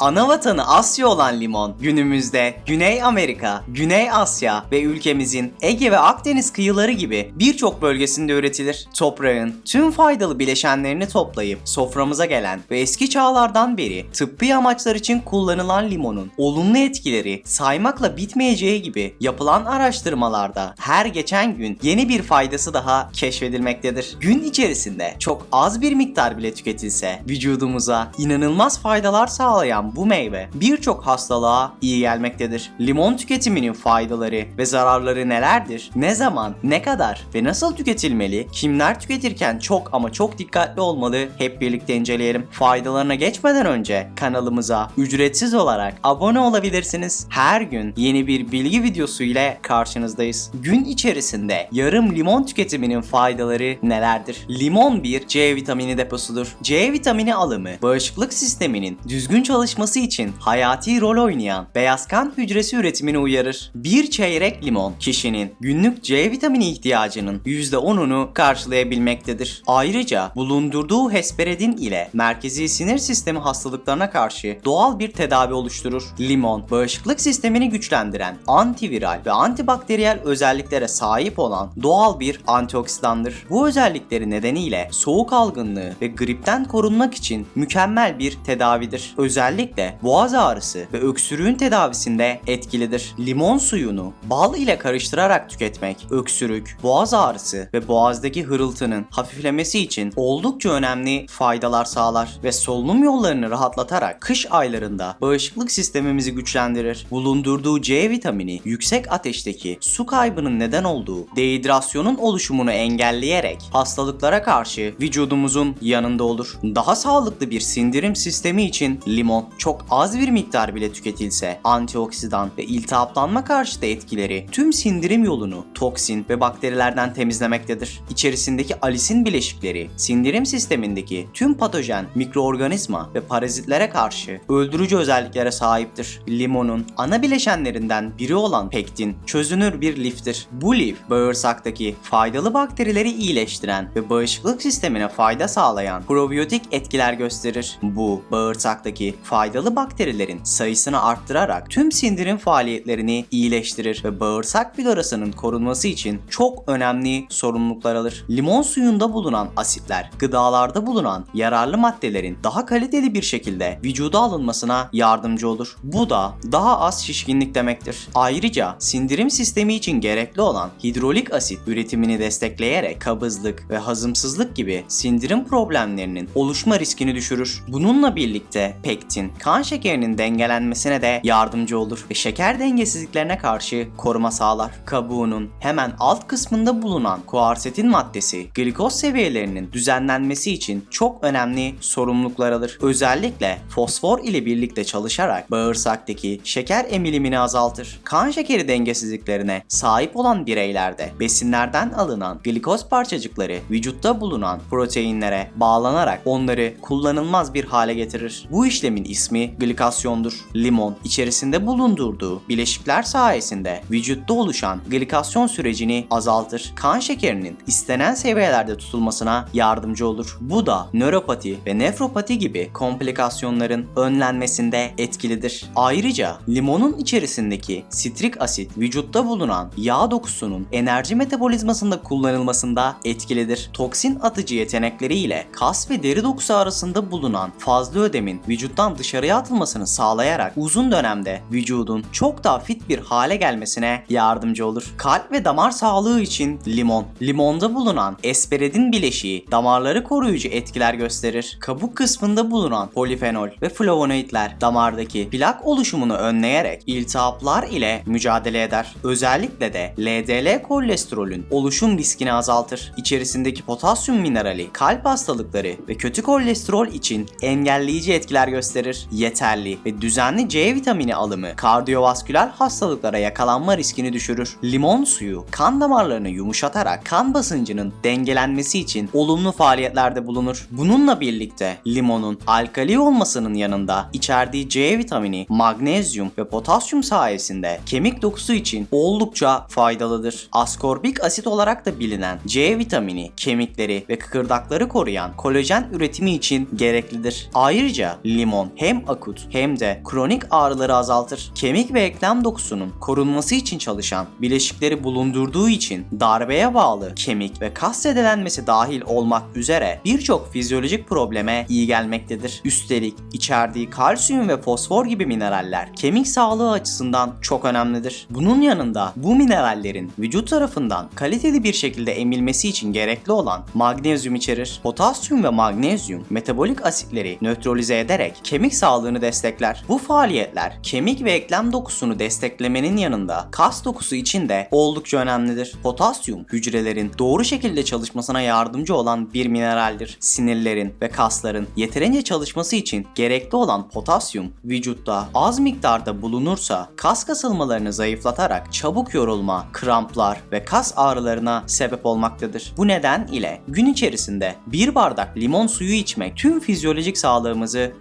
Ana vatanı Asya olan limon günümüzde Güney Amerika, Güney Asya ve ülkemizin Ege ve Akdeniz kıyıları gibi birçok bölgesinde üretilir. Toprağın tüm faydalı bileşenlerini toplayıp soframıza gelen ve eski çağlardan beri tıbbi amaçlar için kullanılan limonun olumlu etkileri saymakla bitmeyeceği gibi yapılan araştırmalarda her geçen gün yeni bir faydası daha keşfedilmektedir. Gün içerisinde çok az bir miktar bile tüketilse vücudumuza inanılmaz faydalar sağlayan bu meyve birçok hastalığa iyi gelmektedir. Limon tüketiminin faydaları ve zararları nelerdir? Ne zaman, ne kadar ve nasıl tüketilmeli? Kimler tüketirken çok ama çok dikkatli olmalı? Hep birlikte inceleyelim. Faydalarına geçmeden önce kanalımıza ücretsiz olarak abone olabilirsiniz. Her gün yeni bir bilgi videosu ile karşınızdayız. Gün içerisinde yarım limon tüketiminin faydaları nelerdir? Limon bir C vitamini deposudur. C vitamini alımı bağışıklık sisteminin düzgün çalışması için hayati rol oynayan beyaz kan hücresi üretimini uyarır. Bir çeyrek limon kişinin günlük C vitamini ihtiyacının %10'unu karşılayabilmektedir. Ayrıca bulundurduğu hesperidin ile merkezi sinir sistemi hastalıklarına karşı doğal bir tedavi oluşturur. Limon, bağışıklık sistemini güçlendiren antiviral ve antibakteriyel özelliklere sahip olan doğal bir antioksidandır. Bu özellikleri nedeniyle soğuk algınlığı ve gripten korunmak için mükemmel bir tedavidir. Özellikle boğaz ağrısı ve öksürüğün tedavisinde etkilidir. Limon suyunu bal ile karıştırarak tüketmek öksürük, boğaz ağrısı ve boğazdaki hırıltının hafiflemesi için oldukça önemli faydalar sağlar ve solunum yollarını rahatlatarak kış aylarında bağışıklık sistemimizi güçlendirir. Bulundurduğu C vitamini yüksek ateşteki su kaybının neden olduğu dehidrasyonun oluşumunu engelleyerek hastalıklara karşı vücudumuzun yanında olur. Daha sağlıklı bir sindirim sistemi için limon çok az bir miktar bile tüketilse antioksidan ve iltihaplanma karşıtı etkileri tüm sindirim yolunu toksin ve bakterilerden temizlemektedir. İçerisindeki alisin bileşikleri sindirim sistemindeki tüm patojen, mikroorganizma ve parazitlere karşı öldürücü özelliklere sahiptir. Limonun ana bileşenlerinden biri olan pektin çözünür bir liftir. Bu lif bağırsaktaki faydalı bakterileri iyileştiren ve bağışıklık sistemine fayda sağlayan probiyotik etkiler gösterir. Bu bağırsaktaki faydalı bakterilerin sayısını arttırarak tüm sindirim faaliyetlerini iyileştirir ve bağırsak florasının korunması için çok önemli sorumluluklar alır. Limon suyunda bulunan asitler, gıdalarda bulunan yararlı maddelerin daha kaliteli bir şekilde vücuda alınmasına yardımcı olur. Bu da daha az şişkinlik demektir. Ayrıca sindirim sistemi için gerekli olan hidrolik asit üretimini destekleyerek kabızlık ve hazımsızlık gibi sindirim problemlerinin oluşma riskini düşürür. Bununla birlikte pektin kan şekerinin dengelenmesine de yardımcı olur ve şeker dengesizliklerine karşı koruma sağlar. Kabuğunun hemen alt kısmında bulunan kuarsetin maddesi glikoz seviyelerinin düzenlenmesi için çok önemli sorumluluklar alır. Özellikle fosfor ile birlikte çalışarak bağırsaktaki şeker emilimini azaltır. Kan şekeri dengesizliklerine sahip olan bireylerde besinlerden alınan glikoz parçacıkları vücutta bulunan proteinlere bağlanarak onları kullanılmaz bir hale getirir. Bu işlemin ismi glikasyondur. Limon içerisinde bulundurduğu bileşikler sayesinde vücutta oluşan glikasyon sürecini azaltır. Kan şekerinin istenen seviyelerde tutulmasına yardımcı olur. Bu da nöropati ve nefropati gibi komplikasyonların önlenmesinde etkilidir. Ayrıca limonun içerisindeki sitrik asit vücutta bulunan yağ dokusunun enerji metabolizmasında kullanılmasında etkilidir. Toksin atıcı yetenekleriyle kas ve deri dokusu arasında bulunan fazla ödemin vücuttan dışarıya atılmasını sağlayarak uzun dönemde vücudun çok daha fit bir hale gelmesine yardımcı olur. Kalp ve damar sağlığı için limon. Limonda bulunan esperidin bileşiği damarları koruyucu etkiler gösterir. Kabuk kısmında bulunan polifenol ve flavonoidler damardaki plak oluşumunu önleyerek iltihaplar ile mücadele eder. Özellikle de LDL kolesterolün oluşum riskini azaltır. İçerisindeki potasyum minerali kalp hastalıkları ve kötü kolesterol için engelleyici etkiler gösterir. Yeterli ve düzenli C vitamini alımı kardiyovasküler hastalıklara yakalanma riskini düşürür. Limon suyu kan damarlarını yumuşatarak kan basıncının dengelenmesi için olumlu faaliyetlerde bulunur. Bununla birlikte limonun alkali olmasının yanında içerdiği C vitamini, magnezyum ve potasyum sayesinde kemik dokusu için oldukça faydalıdır. Askorbik asit olarak da bilinen C vitamini kemikleri ve kıkırdakları koruyan kolajen üretimi için gereklidir. Ayrıca limon hem hem akut hem de kronik ağrıları azaltır. Kemik ve eklem dokusunun korunması için çalışan bileşikleri bulundurduğu için darbeye bağlı kemik ve kas zedelenmesi dahil olmak üzere birçok fizyolojik probleme iyi gelmektedir. Üstelik içerdiği kalsiyum ve fosfor gibi mineraller kemik sağlığı açısından çok önemlidir. Bunun yanında bu minerallerin vücut tarafından kaliteli bir şekilde emilmesi için gerekli olan magnezyum içerir. Potasyum ve magnezyum metabolik asitleri nötralize ederek kemik sağlığını destekler. Bu faaliyetler kemik ve eklem dokusunu desteklemenin yanında kas dokusu için de oldukça önemlidir. Potasyum hücrelerin doğru şekilde çalışmasına yardımcı olan bir mineraldir. Sinirlerin ve kasların yeterince çalışması için gerekli olan potasyum vücutta az miktarda bulunursa kas kasılmalarını zayıflatarak çabuk yorulma, kramplar ve kas ağrılarına sebep olmaktadır. Bu neden ile gün içerisinde bir bardak limon suyu içmek tüm fizyolojik sağlığımızı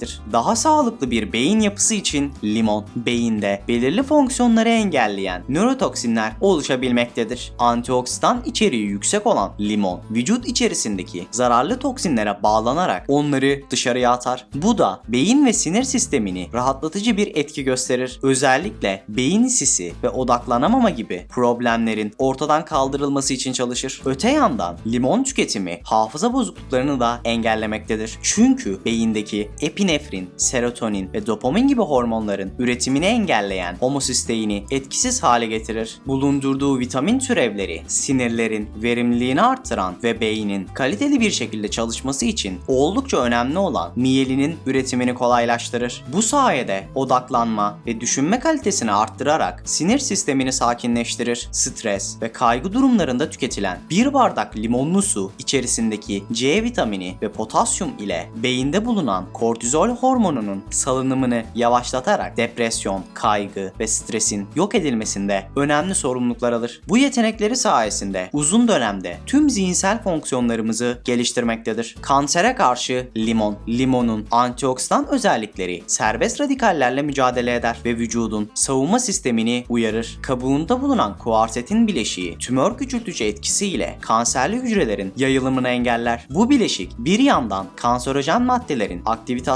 destekleyecektir. Daha sağlıklı bir beyin yapısı için limon beyinde belirli fonksiyonları engelleyen nörotoksinler oluşabilmektedir. Antioksidan içeriği yüksek olan limon vücut içerisindeki zararlı toksinlere bağlanarak onları dışarıya atar. Bu da beyin ve sinir sistemini rahatlatıcı bir etki gösterir. Özellikle beyin sisi ve odaklanamama gibi problemlerin ortadan kaldırılması için çalışır. Öte yandan limon tüketimi hafıza bozukluklarını da engellemektedir. Çünkü beyindeki epinefrin, serotonin ve dopamin gibi hormonların üretimini engelleyen homosisteini etkisiz hale getirir. Bulundurduğu vitamin türevleri sinirlerin verimliliğini arttıran ve beynin kaliteli bir şekilde çalışması için oldukça önemli olan miyelinin üretimini kolaylaştırır. Bu sayede odaklanma ve düşünme kalitesini arttırarak sinir sistemini sakinleştirir. Stres ve kaygı durumlarında tüketilen bir bardak limonlu su içerisindeki C vitamini ve potasyum ile beyinde bulunan kortizol hormonunun salınımını yavaşlatarak depresyon, kaygı ve stresin yok edilmesinde önemli sorumluluklar alır. Bu yetenekleri sayesinde uzun dönemde tüm zihinsel fonksiyonlarımızı geliştirmektedir. Kansere karşı limon, limonun antioksidan özellikleri serbest radikallerle mücadele eder ve vücudun savunma sistemini uyarır. Kabuğunda bulunan kuarsetin bileşiği tümör küçültücü etkisiyle kanserli hücrelerin yayılımını engeller. Bu bileşik bir yandan kanserojen maddelerin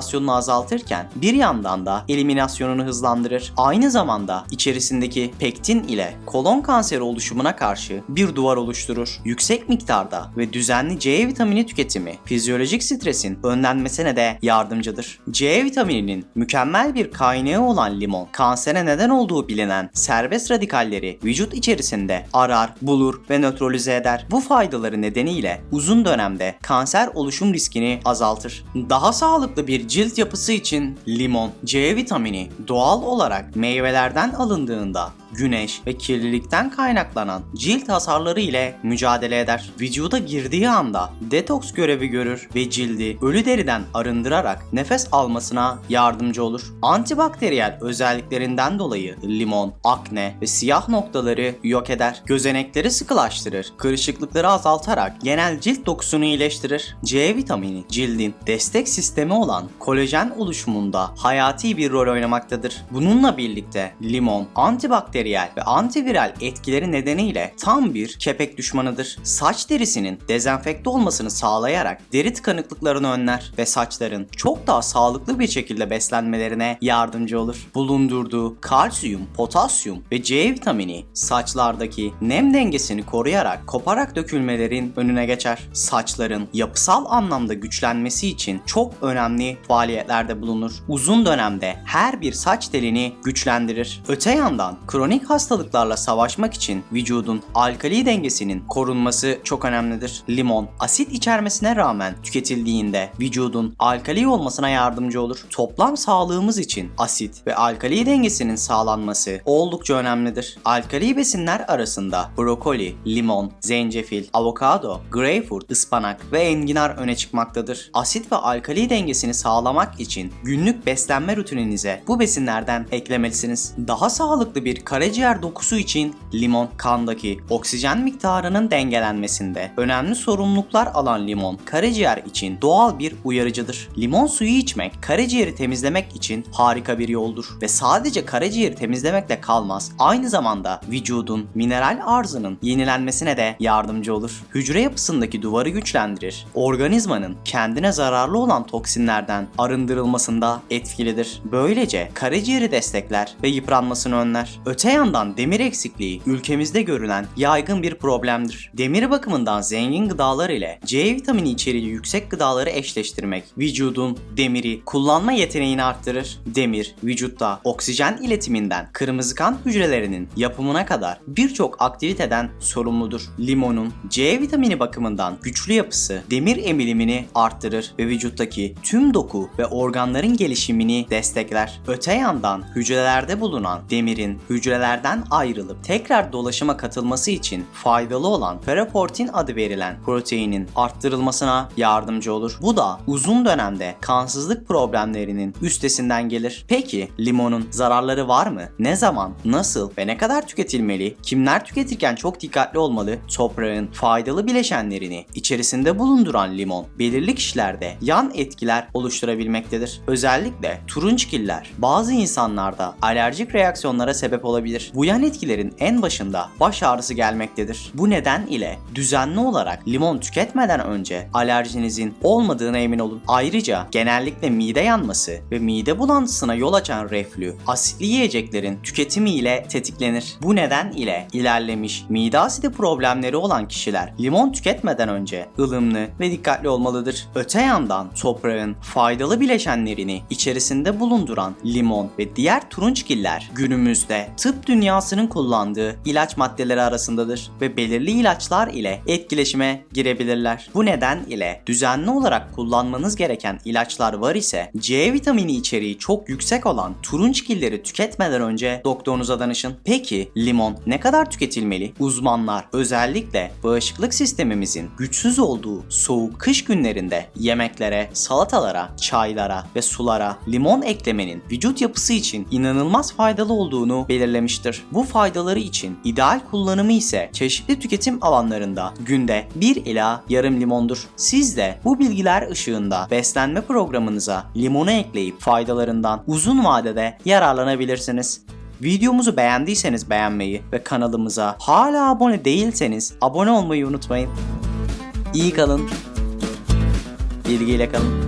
aktivitasyonunu azaltırken bir yandan da eliminasyonunu hızlandırır. Aynı zamanda içerisindeki pektin ile kolon kanseri oluşumuna karşı bir duvar oluşturur. Yüksek miktarda ve düzenli C vitamini tüketimi fizyolojik stresin önlenmesine de yardımcıdır. C vitamininin mükemmel bir kaynağı olan limon, kansere neden olduğu bilinen serbest radikalleri vücut içerisinde arar, bulur ve nötralize eder. Bu faydaları nedeniyle uzun dönemde kanser oluşum riskini azaltır. Daha sağlıklı bir cilt yapısı için limon, C vitamini doğal olarak meyvelerden alındığında güneş ve kirlilikten kaynaklanan cilt hasarları ile mücadele eder. Vücuda girdiği anda detoks görevi görür ve cildi ölü deriden arındırarak nefes almasına yardımcı olur. Antibakteriyel özelliklerinden dolayı limon, akne ve siyah noktaları yok eder. Gözenekleri sıkılaştırır, kırışıklıkları azaltarak genel cilt dokusunu iyileştirir. C vitamini cildin destek sistemi olan kolajen oluşumunda hayati bir rol oynamaktadır. Bununla birlikte limon antibakteriyel ve antiviral etkileri nedeniyle tam bir kepek düşmanıdır. Saç derisinin dezenfekte olmasını sağlayarak deri tıkanıklıklarını önler ve saçların çok daha sağlıklı bir şekilde beslenmelerine yardımcı olur. Bulundurduğu kalsiyum, potasyum ve C vitamini saçlardaki nem dengesini koruyarak koparak dökülmelerin önüne geçer. Saçların yapısal anlamda güçlenmesi için çok önemli faaliyetlerde bulunur. Uzun dönemde her bir saç telini güçlendirir. Öte yandan kronik hastalıklarla savaşmak için vücudun alkali dengesinin korunması çok önemlidir. Limon asit içermesine rağmen tüketildiğinde vücudun alkali olmasına yardımcı olur. Toplam sağlığımız için asit ve alkali dengesinin sağlanması oldukça önemlidir. Alkali besinler arasında brokoli, limon, zencefil, avokado, greyfurt, ıspanak ve enginar öne çıkmaktadır. Asit ve alkali dengesini sağlamak için günlük beslenme rutininize bu besinlerden eklemelisiniz. Daha sağlıklı bir karaciğer Karaciğer dokusu için limon kandaki oksijen miktarının dengelenmesinde önemli sorumluluklar alan limon karaciğer için doğal bir uyarıcıdır. Limon suyu içmek karaciğeri temizlemek için harika bir yoldur ve sadece karaciğeri temizlemekle kalmaz. Aynı zamanda vücudun mineral arzının yenilenmesine de yardımcı olur. Hücre yapısındaki duvarı güçlendirir. Organizmanın kendine zararlı olan toksinlerden arındırılmasında etkilidir. Böylece karaciğeri destekler ve yıpranmasını önler. Öte yandan demir eksikliği ülkemizde görülen yaygın bir problemdir. Demir bakımından zengin gıdalar ile C vitamini içeriği yüksek gıdaları eşleştirmek vücudun demiri kullanma yeteneğini arttırır. Demir vücutta oksijen iletiminden kırmızı kan hücrelerinin yapımına kadar birçok aktiviteden sorumludur. Limonun C vitamini bakımından güçlü yapısı demir emilimini arttırır ve vücuttaki tüm doku ve organların gelişimini destekler. Öte yandan hücrelerde bulunan demirin hücrelerden ayrılıp tekrar dolaşıma katılması için faydalı olan ferroportin adı verilen proteinin arttırılmasına yardımcı olur. Bu da uzun dönemde kansızlık problemlerinin üstesinden gelir. Peki limonun zararları var mı? Ne zaman, nasıl ve ne kadar tüketilmeli? Kimler tüketirken çok dikkatli olmalı? Toprağın faydalı bileşenlerini içerisinde bulunduran limon belirli kişilerde yan etkiler oluşturabilmektedir. Özellikle turunçgiller bazı insanlarda alerjik reaksiyonlara sebep olabilir. Bu yan etkilerin en başında baş ağrısı gelmektedir. Bu neden ile düzenli olarak limon tüketmeden önce alerjinizin olmadığına emin olun. Ayrıca genellikle mide yanması ve mide bulantısına yol açan reflü asitli yiyeceklerin tüketimi ile tetiklenir. Bu neden ile ilerlemiş mide asidi problemleri olan kişiler limon tüketmeden önce ılımlı ve dikkatli olmalıdır. Öte yandan toprağın faydalı bileşenlerini içerisinde bulunduran limon ve diğer turunçgiller günümüzde tıp dünyasının kullandığı ilaç maddeleri arasındadır ve belirli ilaçlar ile etkileşime girebilirler. Bu neden ile düzenli olarak kullanmanız gereken ilaçlar var ise C vitamini içeriği çok yüksek olan turunçgilleri tüketmeden önce doktorunuza danışın. Peki limon ne kadar tüketilmeli? Uzmanlar özellikle bağışıklık sistemimizin güçsüz olduğu soğuk kış günlerinde yemeklere, salatalara, çaylara ve sulara limon eklemenin vücut yapısı için inanılmaz faydalı olduğunu belirlemiştir. Bu faydaları için ideal kullanımı ise çeşitli tüketim alanlarında günde 1 ila yarım limondur. Siz de bu bilgiler ışığında beslenme programınıza limonu ekleyip faydalarından uzun vadede yararlanabilirsiniz. Videomuzu beğendiyseniz beğenmeyi ve kanalımıza hala abone değilseniz abone olmayı unutmayın. İyi kalın. Bilgiyle kalın.